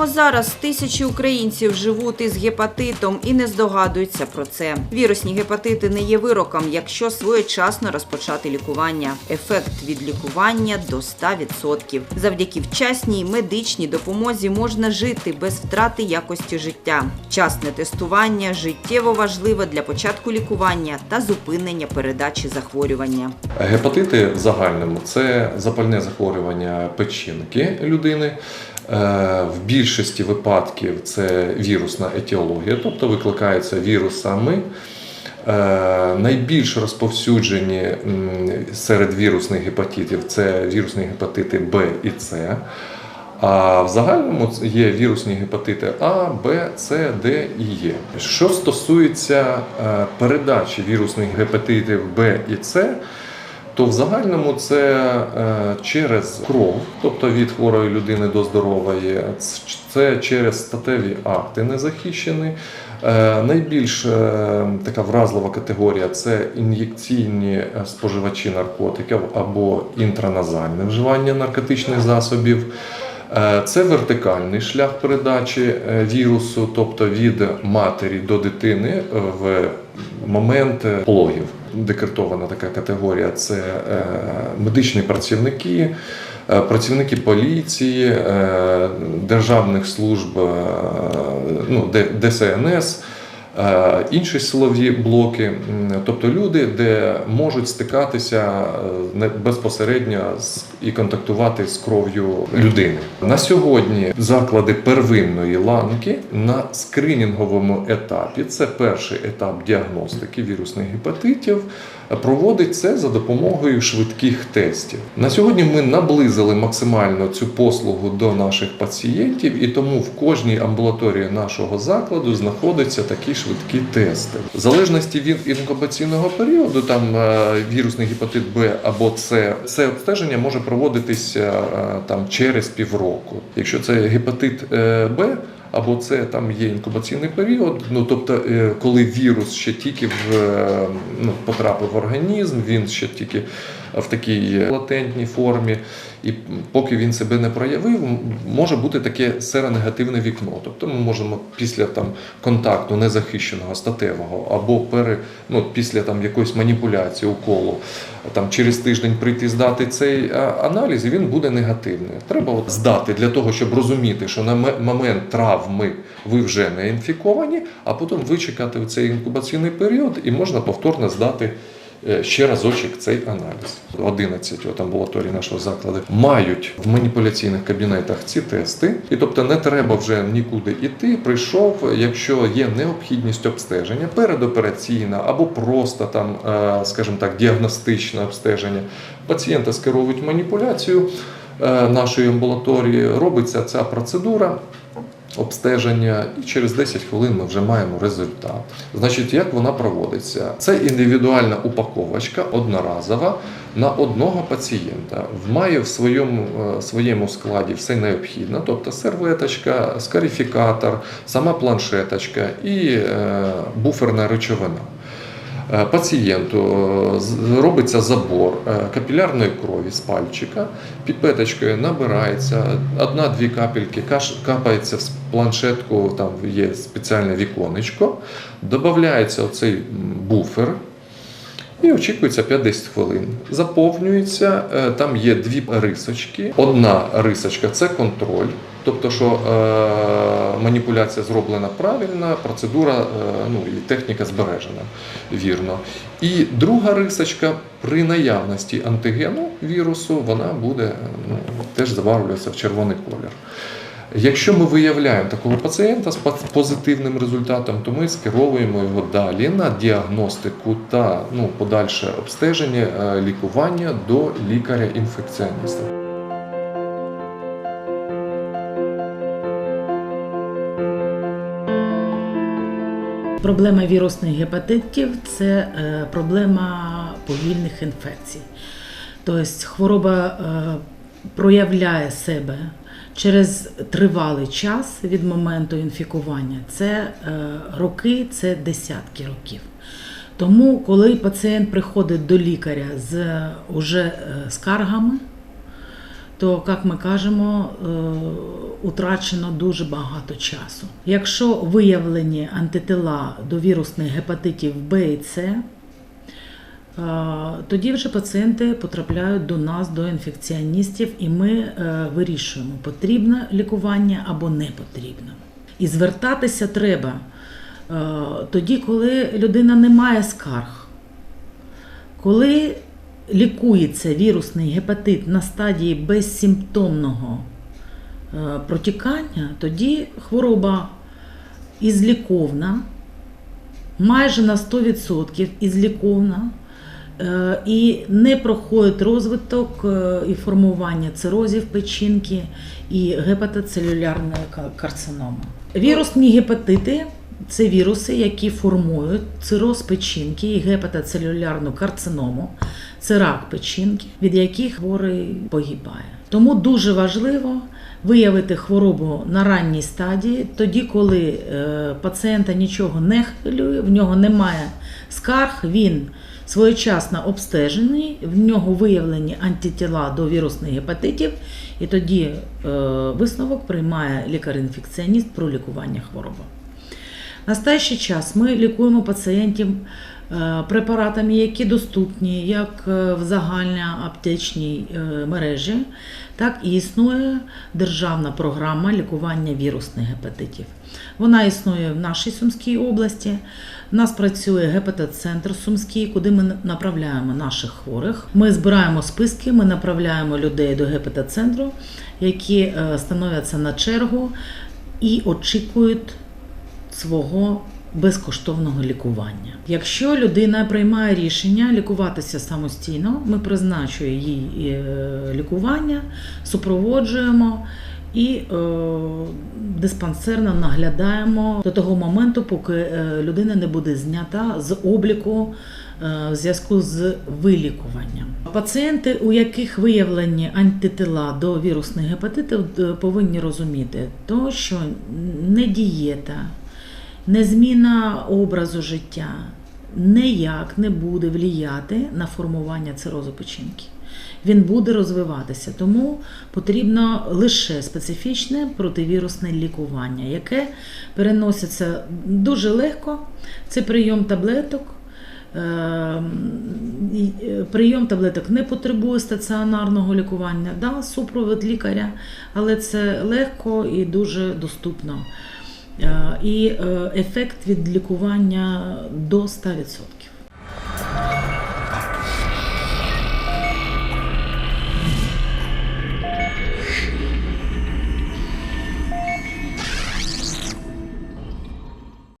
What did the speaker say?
Прямо зараз тисячі українців живуть із гепатитом і не здогадуються про це. Вірусні гепатити не є вироком, якщо своєчасно розпочати лікування. Ефект від лікування до 100%. Завдяки вчасній медичній допомозі можна жити без втрати якості життя. Вчасне тестування життєво важливе для початку лікування та зупинення передачі захворювання. Гепатити в загальному це запальне захворювання печінки людини. Е, В більшості випадків це вірусна етіологія, тобто викликається вірусами. Е, Найбільш розповсюджені серед вірусних гепатитів це вірусні гепатити Б і С. А в загальному є вірусні гепатити А, Б, С, Д і Е. Що стосується е, передачі вірусних гепатитів Б і С, то в загальному це е, через кров, тобто від хворої людини до здорової, це через статеві акти незахищені. Е, Найбільш е, така вразлива категорія це ін'єкційні споживачі наркотиків або інтраназальне вживання наркотичних засобів. Е, Це вертикальний шлях передачі е, вірусу, тобто від матері до дитини е, в момент пологів. Декретована така категорія це медичні працівники, працівники поліції, державних служб, ну, ДСНС. Е, Інші силові блоки, тобто люди, де можуть стикатися е, безпосередньо і контактувати з кров'ю людини. На сьогодні заклади первинної ланки на скринінговому етапі, це перший етап діагностики вірусних гепатитів, проводить це за допомогою швидких тестів. На сьогодні ми наблизили максимально цю послугу до наших пацієнтів, і тому в кожній амбулаторії нашого закладу знаходяться такі швидкі тести. В залежності від інкубаційного періоду, там е, вірусний гепатит Б або С, це обстеження може проводитися е, там через півроку. Якщо це гепатит е, Б. Або це там є інкубаційний період, ну тобто, е, коли вірус ще тільки в, е, ну, потрапив в організм, він ще тільки в такій латентній формі, і поки він себе не проявив, може бути таке серонегативне вікно. Тобто ми можемо після там контакту незахищеного статевого або пере, ну, після там якоїсь маніпуляції, уколу, там через тиждень прийти здати цей аналіз, і він буде негативний. Треба от здати для того, щоб розуміти, що на момент травми ви вже не інфіковані, а потім вичекати цей інкубаційний період і можна повторно здати. Е, Ще разочок цей аналіз. 11 от амбулаторій нашого закладу мають в маніпуляційних кабінетах ці тести, і тобто не треба вже нікуди йти. Прийшов, якщо є необхідність обстеження, передопераційна або просто там, е, скажімо так, діагностичне обстеження. Пацієнта скеровують маніпуляцію е, нашої амбулаторії. Робиться ця процедура обстеження, і через 10 хвилин ми вже маємо результат. Значить, як вона проводиться? Це індивідуальна упаковочка, одноразова на одного пацієнта. Має в своєму, е, своєму складі все необхідне, тобто серветочка, скарифікатор, сама планшеточка і е, буферна речовина. Е, Пацієнту робиться забор капілярної крові з пальчика, піпеточкою набирається одна-дві капельки, капається в планшетку, там є спеціальне віконечко, додається оцей буфер. І очікується 5-10 хвилин. Заповнюється, е, там є дві рисочки. Одна рисочка це контроль, тобто, що е, маніпуляція зроблена правильно, процедура е, ну, і техніка збережена вірно. І друга рисочка при наявності антигену вірусу вона буде ну, теж забарвлюватися в червоний колір. Якщо ми виявляємо такого пацієнта з позитивним результатом, то ми скеровуємо його далі на діагностику та ну, подальше обстеження, е, лікування до лікаря-інфекціоніста. Проблема вірусних гепатитів це е, проблема повільних інфекцій. Тобто хвороба е, проявляє себе через тривалий час від моменту інфікування. Це е, роки, це десятки років. Тому, коли пацієнт приходить до лікаря з уже е, скаргами, то, як ми кажемо, е, утрачено дуже багато часу. Якщо виявлені антитила до вірусних гепатитів Б і С, е, тоді вже пацієнти потрапляють до нас, до інфекціоністів, і ми е, вирішуємо, потрібно лікування або не потрібно. І звертатися треба е, тоді, коли людина не має скарг. Коли лікується вірусний гепатит на стадії безсимптомного е, протікання, тоді хвороба ізліковна, майже на 100% ізліковна, і не проходить розвиток е, і формування цирозів печінки і гепатоцелюлярної ка- карциноми. Вірусні гепатити це віруси, які формують цироз печінки і гепатоцелюлярну карциному. Це рак печінки, від яких хворий погибає. Тому дуже важливо виявити хворобу на ранній стадії, тоді, коли е, пацієнта нічого не хвилює, в нього немає скарг, він своєчасно обстежений, в нього виявлені антитіла до вірусних гепатитів, і тоді е, висновок приймає лікар-інфекціоніст про лікування хвороби. В настоящий час ми лікуємо пацієнтів препаратами, які доступні як е, в загальній аптечній е, мережі, так і існує державна програма лікування вірусних гепатитів. Вона існує в нашій Сумській області. У нас працює гепатоцентр Сумський, куди ми направляємо наших хворих. Ми збираємо списки, ми направляємо людей до гепатоцентру, які е, становляться на чергу і очікують свого безкоштовного лікування. Якщо людина приймає рішення лікуватися самостійно, ми призначуємо їй е, лікування, супроводжуємо і е, диспансерно наглядаємо до того моменту, поки е, людина не буде знята з обліку е, в зв'язку з вилікуванням. Пацієнти, у яких виявлені антитила до вірусних гепатитів, повинні розуміти, то, що не дієта, не зміна образу життя ніяк не буде вліяти на формування цирозу печінки. Він буде розвиватися, тому потрібно лише специфічне противірусне лікування, яке переноситься дуже легко. Це прийом таблеток. Е, і, е, Прийом таблеток не потребує стаціонарного лікування, да, супровід лікаря, але це легко і дуже доступно. Е, І е, ефект від лікування до 100%.